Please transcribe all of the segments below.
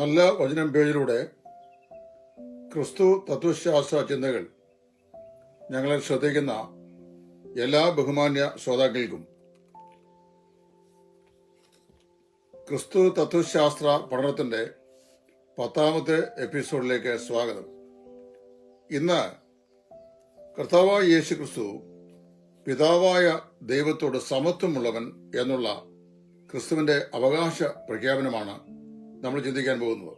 നല്ല വചനം പേജിലൂടെ ക്രിസ്തു തത്വശാസ്ത്ര ചിന്തകൾ ഞങ്ങളെ ശ്രദ്ധിക്കുന്ന എല്ലാ ബഹുമാന്യ ശ്രോതാക്കൾക്കും ക്രിസ്തു തത്വശാസ്ത്ര പഠനത്തിന്റെ പത്താമത്തെ എപ്പിസോഡിലേക്ക് സ്വാഗതം. ഇന്ന് കർത്താവായ യേശു ക്രിസ്തു പിതാവായ ദൈവത്തോട് സമത്വമുള്ളവൻ എന്നുള്ള ക്രിസ്തുവിന്റെ അവകാശ പ്രഖ്യാപനമാണ് നമ്മൾ ചിന്തിക്കാൻ പോകുന്നത്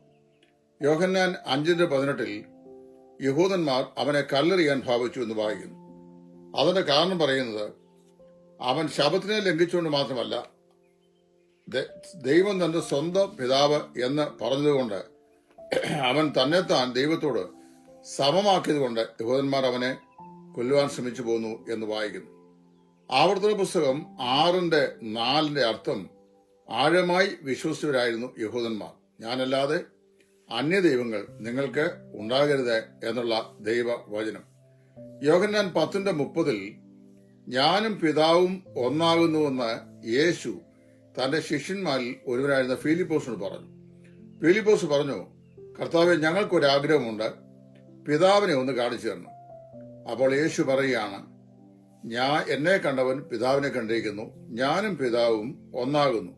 യോഹന്നാൻ അഞ്ചിന്റെ പതിനെട്ടിൽ യഹൂദന്മാർ അവനെ കല്ലെറിയാൻ ഭാവിച്ചു എന്ന് വായിക്കുന്നു. അതിന്റെ കാരണം പറയുന്നത് അവൻ ശബത്തിനെ ലംഘിച്ചുകൊണ്ട് മാത്രമല്ല ദൈവം തന്റെ സ്വന്തം പിതാവ് എന്ന് പറഞ്ഞതുകൊണ്ട് അവൻ തന്നെത്താൻ ദൈവത്തോട് സമമാക്കിയതുകൊണ്ട് യഹൂദന്മാർ അവനെ കൊല്ലുവാൻ ശ്രമിച്ചു പോന്നു എന്ന് വായിക്കുന്നു. ആവർത്തന പുസ്തകം ആറിന്റെ നാലിന്റെ അർത്ഥം ആഴമായി വിശ്വസിച്ചവരായിരുന്നു യഹൂദന്മാർ. ഞാനല്ലാതെ അന്യദൈവങ്ങൾ നിങ്ങൾക്ക് ഉണ്ടാകരുത് എന്നുള്ള ദൈവവചനം. യോഹന്നാൻ പത്തിന്റെ മുപ്പതിൽ ഞാനും പിതാവും ഒന്നാകുന്നുവെന്ന് യേശു തന്റെ ശിഷ്യന്മാരിൽ ഒരുവനായിരുന്ന ഫിലിപ്പോസിനോട് പറഞ്ഞു. ഫിലിപ്പോസ് പറഞ്ഞു കർത്താവെ ഞങ്ങൾക്കൊരാഗ്രഹമുണ്ട്. പിതാവിനെ ഒന്ന് കാണിച്ചു തരണം. അപ്പോൾ യേശു പറയുകയാണ് ഞാൻ എന്നെ കണ്ടവൻ പിതാവിനെ കണ്ടിരിക്കുന്നു. ഞാനും പിതാവും ഒന്നാകുന്നു.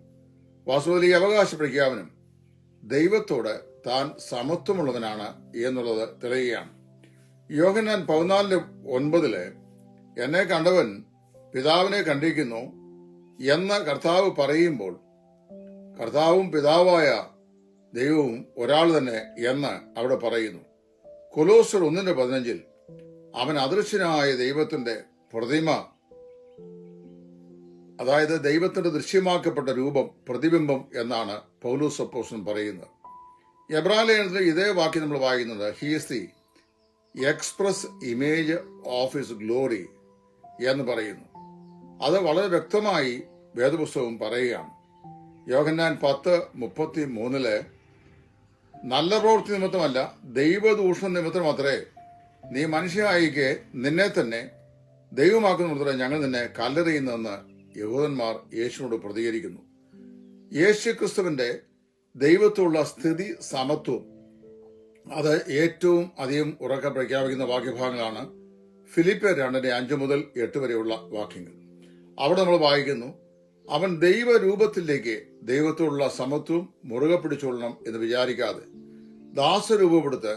വാസ്തവത്തിൽ ഈ അവകാശ പ്രഖ്യാപനം ദൈവത്തോട് താൻ സമത്വമുള്ളവനാണ് എന്നുള്ളത് തെളിയുകയാണ്. യോഹന്നാൻ പതിനാലിന് ഒൻപതിൽ എന്നെ കണ്ടവൻ പിതാവിനെ കണ്ടിരിക്കുന്നു എന്ന് കർത്താവ് പറയുമ്പോൾ കർത്താവും പിതാവായ ദൈവവും ഒരാൾ തന്നെ എന്ന് അവിടെ പറയുന്നു. കൊലോസർ ഒന്നിന്റെ പതിനഞ്ചിൽ അവൻ അദൃശ്യനായ ദൈവത്തിന്റെ പ്രതിമ അതായത് ദൈവത്തിന്റെ ദൃശ്യമാക്കപ്പെട്ട രൂപം പ്രതിബിംബം എന്നാണ് പൗലൂസ് അപ്പോസൻ പറയുന്നത്. എബ്രാലയനത്തിൽ ഇതേ വാക്യം നമ്മൾ വായിക്കുന്നത് he he's the express image of his glory എന്ന് പറയുന്നു. അത് വളരെ വ്യക്തമായി വേദപുസ്തകം പറയുകയാണ്. യോഹന്നാൻ പത്ത് മുപ്പത്തി മൂന്നിൽ നല്ല പ്രവൃത്തി നിമിത്തമല്ല ദൈവദൂഷണ നിമിത്തം മാത്രമേ നീ മനുഷ്യനായിക്ക് നിന്നെ തന്നെ ദൈവമാക്കുന്ന ഞങ്ങൾ നിന്നെ കല്ലെറിയുന്നെന്ന് യഹൂദന്മാർ യേശുവിനോട് പ്രതികരിക്കുന്നു. യേശു ക്രിസ്തുവിന്റെ ദൈവത്തോടുള്ള സ്ഥിതി സമത്വം അത് ഏറ്റവും അധികം ഉറക്ക പ്രഖ്യാപിക്കുന്ന വാക്യഭാഗങ്ങളാണ് ഫിലിപ്പ് രണ്ടിന്റെ അഞ്ചു മുതൽ എട്ട് വരെയുള്ള വാക്യങ്ങൾ. അവിടെ നമ്മൾ വായിക്കുന്നു അവൻ ദൈവരൂപത്തിലേക്ക് ദൈവത്തോടുള്ള സമത്വം മുറുകെ പിടിച്ചോളണം എന്ന് വിചാരിക്കാതെ ദാസരൂപപ്പെടുത്ത്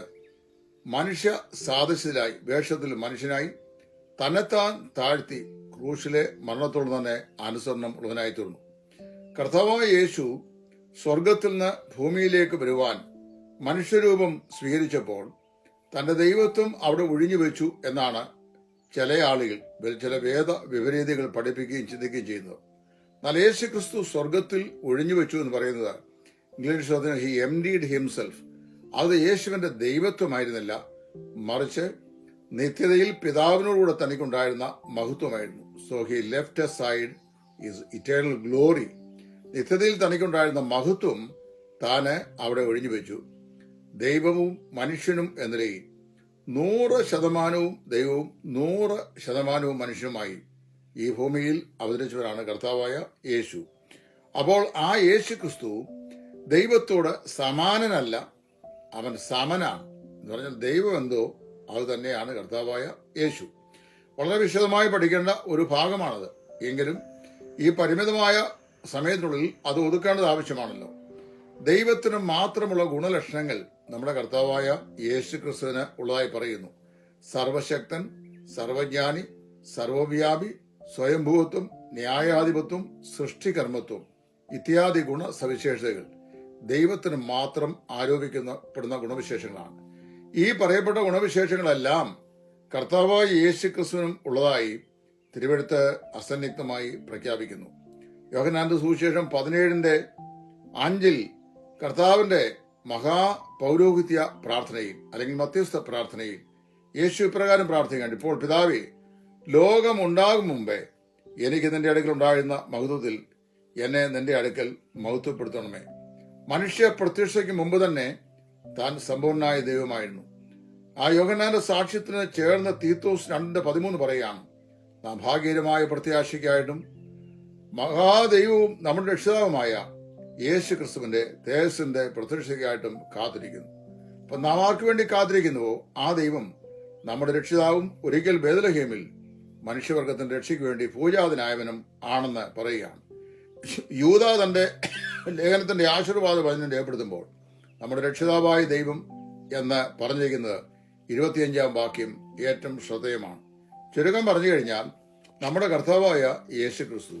മനുഷ്യ സാദൃശ്യത്തിലായി വേഷത്തിൽ മനുഷ്യനായി തന്നെത്താൻ താഴ്ത്തി ക്രൂശിലെ മരണത്തോട് തന്നെ അനുസരണം ഉള്ളവനായി തീർന്നു. കർത്താവായ യേശു സ്വർഗത്തിൽ നിന്ന് ഭൂമിയിലേക്ക് വരുവാൻ മനുഷ്യരൂപം സ്വീകരിച്ചപ്പോൾ തന്റെ ദൈവത്വം അവിടെ ഒഴിഞ്ഞു വെച്ചു എന്നാണ് ചില ആളുകൾ ചില വേദ വിപരീതികൾ പഠിപ്പിക്കുകയും ചിന്തിക്കുകയും ചെയ്യുന്നത്. എന്നാൽ യേശു ക്രിസ്തു സ്വർഗത്തിൽ ഒഴിഞ്ഞു വെച്ചു എന്ന് പറയുന്നത് English he emptied himself അത് യേശുവിന്റെ ദൈവത്വമായിരുന്നില്ല. മറിച്ച് നിത്യതയിൽ പിതാവിനോടുകൂടെ തനിക്കുണ്ടായിരുന്ന മഹത്വമായിരുന്നു. So he left aside his eternal glory നിത്യതയിൽ തനിക്കുണ്ടായിരുന്ന മഹത്വം താന് അവിടെ ഒഴിഞ്ഞു വെച്ചു ദൈവവും മനുഷ്യനും എന്ന നിലയിൽ നൂറ് ശതമാനവും ദൈവവും നൂറ് ശതമാനവും മനുഷ്യനുമായി ഈ ഭൂമിയിൽ അവതരിച്ചവരാണ് കർത്താവായ യേശു. അപ്പോൾ ആ യേശു ക്രിസ്തു ദൈവത്തോട് സമാനനല്ല അവൻ സമനാണ്. എന്ന് പറഞ്ഞാൽ ദൈവം എന്തോ അത് തന്നെയാണ് കർത്താവായ യേശു. വളരെ വിശദമായി പഠിക്കേണ്ട ഒരു ഭാഗമാണത്. എങ്കിലും ഈ പരിമിതമായ സമയത്തിനുള്ളിൽ അത് ഒതുക്കേണ്ടത് ആവശ്യമാണല്ലോ. ദൈവത്തിന് മാത്രമുള്ള ഗുണലക്ഷണങ്ങൾ നമ്മുടെ കർത്താവായ യേശു ക്രിസ്തുവിന് ഉള്ളതായി പറയുന്നു. സർവശക്തൻ സർവജ്ഞാനി സർവവ്യാപി സ്വയംഭൂവത്വം ന്യായാധിപത്വം സൃഷ്ടികർമ്മത്വം ഇത്യാദി ഗുണ സവിശേഷതകൾ ദൈവത്തിന് മാത്രം ആരോപിക്കുന്ന പെടുന്ന ഗുണവിശേഷങ്ങളാണ്. ഈ പറയപ്പെട്ട ഗുണവിശേഷങ്ങളെല്ലാം കർത്താവായ യേശു ക്രിസ്തുവിനും ഉള്ളതായി തിരുവെടുത്ത് അസന്നിഗ്ധമായി പ്രഖ്യാപിക്കുന്നു. യോഹനാന്റെ സുവിശേഷം പതിനേഴിന്റെ അഞ്ചിൽ കർത്താവിന്റെ മഹാ പൗരോഹിത്യ പ്രാർത്ഥനയിൽ അല്ലെങ്കിൽ മധ്യസ്ഥ പ്രാർത്ഥനയിൽ യേശു ഇപ്രകാരം പ്രാർത്ഥിക്കാൻ ഇപ്പോൾ പിതാവേ ലോകമുണ്ടാകും മുമ്പേ എനിക്ക് നിന്റെ അടുക്കൽ ഉണ്ടായിരുന്ന മഹത്വത്തിൽ എന്നെ നിന്റെ അടുക്കൽ മഹത്വപ്പെടുത്തണമേ. മനുഷ്യ പ്രത്യക്ഷയ്ക്ക് മുമ്പ് തന്നെ താൻ സമ്പൂർണനായ ദൈവമായിരുന്നു. ആ യോഗനാന്റെ സാക്ഷ്യത്തിന് ചേർന്ന തീത്തോസ് രണ്ടിന്റെ പതിമൂന്ന് പറയുകയാണ്. നാം ഭാഗ്യകരമായ പ്രത്യാശയ്ക്കായിട്ടും മഹാദൈവവും നമ്മുടെ രക്ഷിതാവുമായ യേശു ക്രിസ്തുവിന്റെ തേജസ്സിന്റെ പ്രത്യക്ഷയ്ക്കായിട്ടും കാത്തിരിക്കുന്നു. അപ്പൊ നാം ആർക്ക് വേണ്ടി കാത്തിരിക്കുന്നുവോ? ആ ദൈവം നമ്മുടെ രക്ഷിതാവും ഒരിക്കൽ ബേദലഹേമിൽ മനുഷ്യവർഗത്തിന്റെ രക്ഷയ്ക്ക് വേണ്ടി പൂജാതനായവനും ആണെന്ന് പറയുകയാണ്. യൂത തന്റെ ലേഖനത്തിന്റെ ആശീർവാദം വചനം രേഖപ്പെടുത്തുമ്പോൾ നമ്മുടെ രക്ഷിതാവായ ദൈവം എന്ന് പറഞ്ഞിരിക്കുന്നത് ഇരുപത്തിയഞ്ചാം വാക്യം ഏറ്റവും ശ്രദ്ധേയമാണ്. ചുരുക്കം പറഞ്ഞു കഴിഞ്ഞാൽ നമ്മുടെ കർത്താവായ യേശു ക്രിസ്തു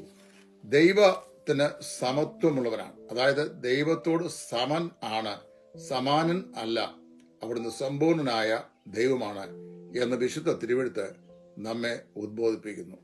ദൈവത്തിന് സമത്വമുള്ളവനാണ്. അതായത് ദൈവത്തോട് സമൻ ആണ്. സമാനൻ അല്ല. അവിടുന്ന് സമ്പൂർണനായ ദൈവമാണ് എന്ന് വിശുദ്ധ തിരുവെഴുത്ത് നമ്മെ ഉദ്ബോധിപ്പിക്കുന്നു.